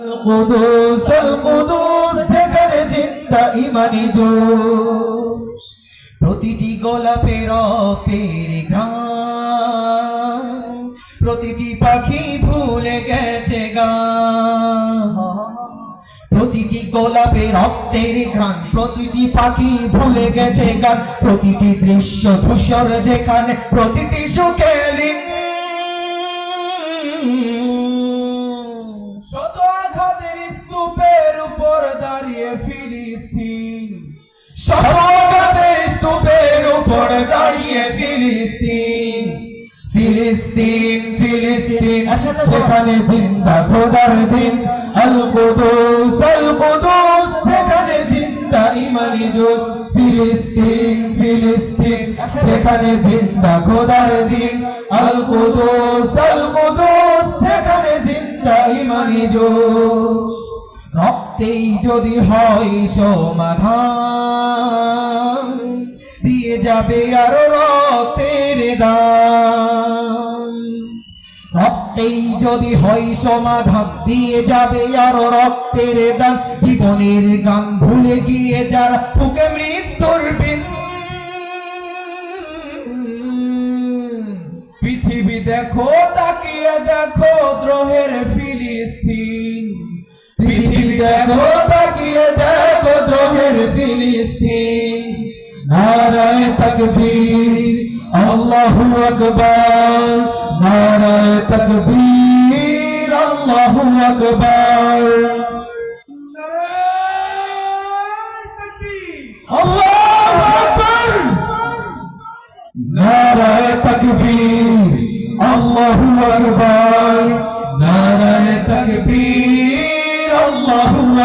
القدوس القدوس যেখানে জিন্দা ইমানি জোশ প্রতিটি গোলাপের রক্তের ঘ্রাণ প্রতিটি পাখি ভুলে গেছে গান প্রতিটি গোলাপে রক্তের ঘ্রাণ প্রতিটি পাখি ভুলে গেছে গান প্রতিটি দৃশ্য ধূসর যেখানে প্রতিটি সুখে লীন। দাঁড়িয়ে ফিলিস্তিন। সহগাতের স্তূপের উপর দাঁড়িয়ে ফিলিস্তিন। ফিলিস্তিন ফিলিস্তিন সেখানে জিন্দা খোদার দিন। আল কুদুস আল কুদুস সেখানে জিন্দা ইমানি জোশ। ফিলিস্তিন ফিলিস্তিন সেখানে জিন্দা খোদার দিন। আল কুদুস আল কুদুস সেখানে জিন্দা ইমানি জোশ। রক্তেই যদি হয় সমাধান, দিয়ে যাবে আরও রক্তের দান। রক্তেই যদি হয় সমাধান, দিয়ে যাবে আরও রক্তের দান। জীবনের গান ভুলে গিয়ে যারা বুকে মৃত্যুর বিন। পৃথিবী দেখো, তাকিয়ে দেখো, দ্রোহের দেখো তাকিয়ে দেখো দ্রোহের ফিলিস্তিন। নারায় তকবীর আল্লাহু আকবার। নারায় তকবীর আল্লাহু আকবার। আল্লাহু আকবার। নারায় তকবীর আল্লাহু আকবার। নারায় তকবীর।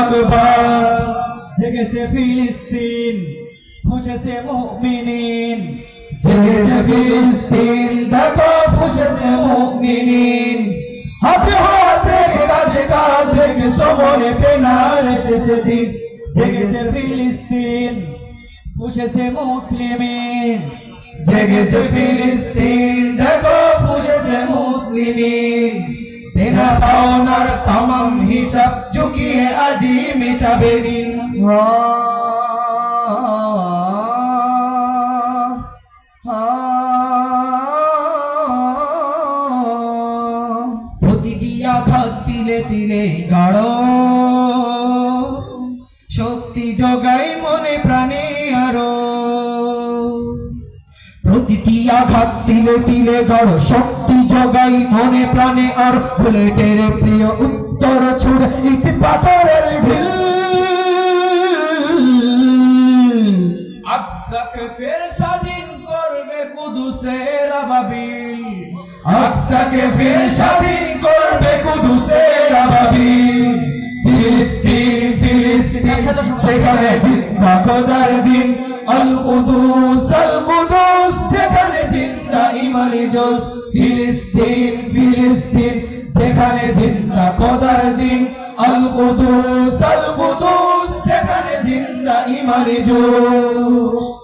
আকবার। জেগেছে ফিলিস্তিন ফুসেছে মুমিনিন। জেগেছে ফিলিস্তিন দেখো ফুসেছে মুমিনিন। হাতে হাত কাঁধে কাঁধ রেখে সমরে পেনার এসেছে দিন। জেগেছে ফিলিস্তিন ফুসেছে মুসলিমিন। জেগেছে ফিলিস্তিন দেখো ফুসেছে মুসলিমিন। তেনা পাওনার তামাম হিসাব চুকিয়ে আজি মিটাবে দিন। প্রতিটি আঘাত তিলে শক্তি জগাই মনে প্রাণে আরও। প্রতিটি আঘাত তিলে তিলে গড় শক্তি জগাই মনে প্রাণে আর বুলেটের প্রিয় উত্তর ছুড়ে ইট পাথরের ঢিল আকসাকে ফের স্বাধীন করবে কুদুসের আবাবিল। আকসাকে ফের স্বাধীন করবে কুদুসের আবাবিল। ফিলিস্তিন ফিলিস্তিন সেখানে জিন্দা খোদার দিন। আল কুদুস আল কুদুস যেখানে জিন্দা ইমানি জোশ ফিলিস্তিন ফিলিস্তিন, যেখানে জিন্দা খোদার দিন। আল কুদুস আল কুদুস যেখানে জিন্দা ইমানি জোশ